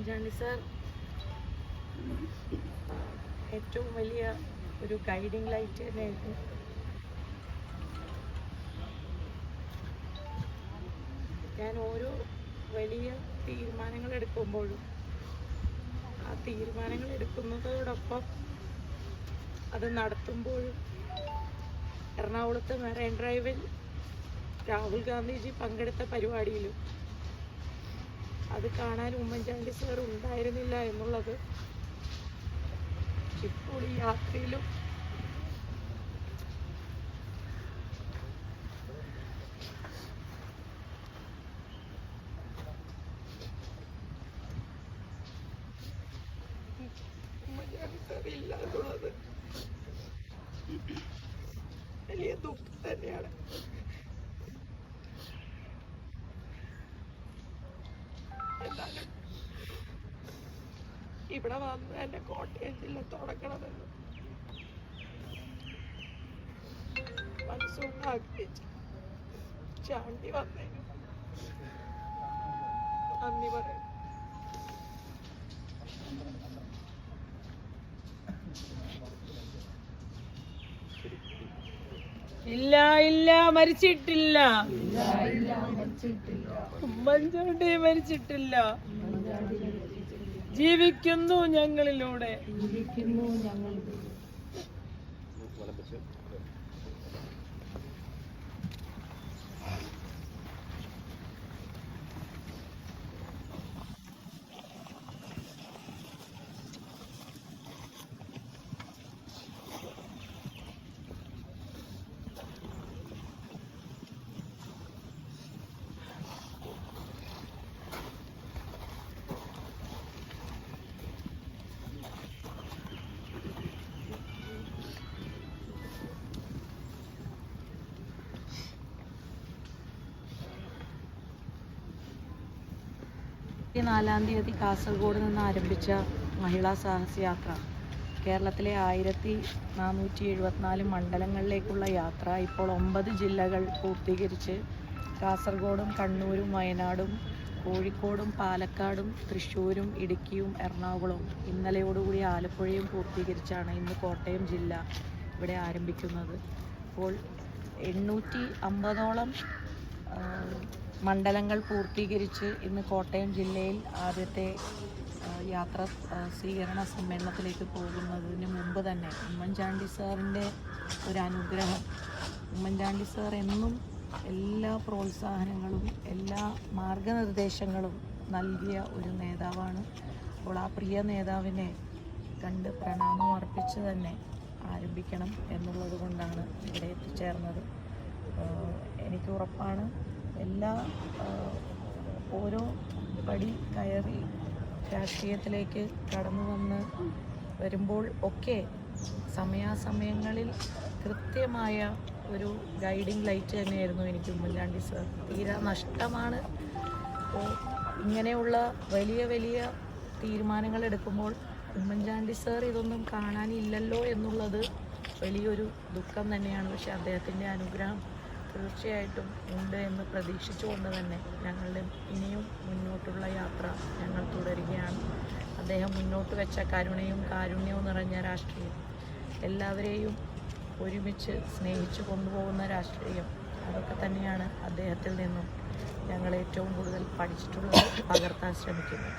Oommen Chandy sir. ഏറ്റവും വലിയ ഒരു ഗൈഡിങ് ലൈറ്റ് തന്നെയായിരുന്നു ഞാൻ ഓരോ വലിയ തീരുമാനങ്ങൾ എടുക്കുമ്പോഴും ആ തീരുമാനങ്ങൾ എടുക്കുന്നതോടൊപ്പം അത് നടത്തുമ്പോഴും എറണാകുളത്ത് മെറൈൻ ഡ്രൈവിൽ രാഹുൽ ഗാന്ധിജി പങ്കെടുത്ത പരിപാടിയിലും അത് കാണാൻ ഉമ്മൻചാണ്ടി സാർ ഉണ്ടായിരുന്നില്ല എന്നുള്ളത് ഇപ്പോൾ ഈ യാത്രയിലും ഉമ്മൻചാണ്ടി സാർ ഇല്ല എന്നുള്ളത് വലിയ ദുഃഖം തന്നെയാണ്. ഇവിടെ വന്ന് എന്റെ കോട്ടയം ജില്ല തുടങ്ങണമെന്ന് മനസ്സുകൊണ്ട് ആഗ്രഹിച്ചു ചാണ്ടി വന്നേനും നന്ദി പറയും. ഇല്ല ഇല്ല മരിച്ചിട്ടില്ല. ഉമ്മൻചാണ്ടി മരിച്ചിട്ടില്ല. ജീവിക്കുന്നു ഞങ്ങളിലൂടെ. നാലാം തീയതി കാസർഗോഡ് നിന്ന് ആരംഭിച്ച മഹിളാ സാഹസ യാത്ര കേരളത്തിലെ ആയിരത്തി നാനൂറ്റി എഴുപത്തിനാല് മണ്ഡലങ്ങളിലേക്കുള്ള യാത്ര ഇപ്പോൾ ഒമ്പത് ജില്ലകൾ പൂർത്തീകരിച്ച് കാസർഗോഡും കണ്ണൂരും വയനാടും കോഴിക്കോടും പാലക്കാടും തൃശ്ശൂരും ഇടുക്കിയും എറണാകുളവും ഇന്നലെയോടുകൂടി ആലപ്പുഴയും പൂർത്തീകരിച്ചാണ് ഇന്ന് കോട്ടയം ജില്ല ഇവിടെ ആരംഭിക്കുന്നത്. അപ്പോൾ എണ്ണൂറ്റി അമ്പതോളം മണ്ഡലങ്ങൾ പൂർത്തീകരിച്ച് ഇന്ന് കോട്ടയം ജില്ലയിൽ ആദ്യത്തെ യാത്ര സ്വീകരണ സമ്മേളനത്തിലേക്ക് പോകുന്നതിന് മുമ്പ് തന്നെ ഉമ്മൻചാണ്ടി സാറിന്റെ ഒരു അനുഗ്രഹം ഉമ്മൻചാണ്ടി സാർ എന്നും എല്ലാ പ്രോത്സാഹനങ്ങളും എല്ലാ മാർഗനിർദ്ദേശങ്ങളും നൽകിയ ഒരു നേതാവാണ്. അപ്പോൾ ആ പ്രിയ നേതാവിനെ കണ്ട് പ്രണാമം അർപ്പിച്ച് തന്നെ ആരംഭിക്കണം എന്നുള്ളത് കൊണ്ടാണ് ഇവിടെ എത്തിച്ചേർന്നത്. എനിക്ക് ഉറപ്പാണ്. എല്ലാ ഓരോ പടി കയറി രാഷ്ട്രീയത്തിലേക്ക് കടന്നു വന്ന് വരുമ്പോൾ ഒക്കെ സമയാസമയങ്ങളിൽ കൃത്യമായ ഒരു ഗൈഡിങ് ലൈറ്റ് തന്നെയായിരുന്നു എനിക്ക് ഉമ്മൻചാണ്ടി സർ. തീരെ നഷ്ടമാണ്. അപ്പോൾ ഇങ്ങനെയുള്ള വലിയ വലിയ തീരുമാനങ്ങൾ എടുക്കുമ്പോൾ ഉമ്മൻചാണ്ടി സർ ഇതൊന്നും കാണാനില്ലല്ലോ എന്നുള്ളത് വലിയൊരു ദുഃഖം തന്നെയാണ്. പക്ഷെ അദ്ദേഹത്തിന്റെ അനുഗ്രഹം തീർച്ചയായിട്ടും ഉണ്ട് എന്ന് പ്രതീക്ഷിച്ചുകൊണ്ട് തന്നെ ഞങ്ങളുടെ ഇനിയും മുന്നോട്ടുള്ള യാത്ര ഞങ്ങൾ തുടരുകയാണ്. അദ്ദേഹം മുന്നോട്ട് വെച്ച കരുണയും കാരുണ്യവും നിറഞ്ഞ രാഷ്ട്രീയം. എല്ലാവരെയും ഒരുമിച്ച് സ്നേഹിച്ച് കൊണ്ടുപോകുന്ന രാഷ്ട്രീയം അതൊക്കെ തന്നെയാണ് അദ്ദേഹത്തിൽ നിന്നും ഞങ്ങൾ ഏറ്റവും കൂടുതൽ പഠിച്ചിട്ടുള്ളത് പകർത്താൻ ശ്രമിക്കുന്നത്.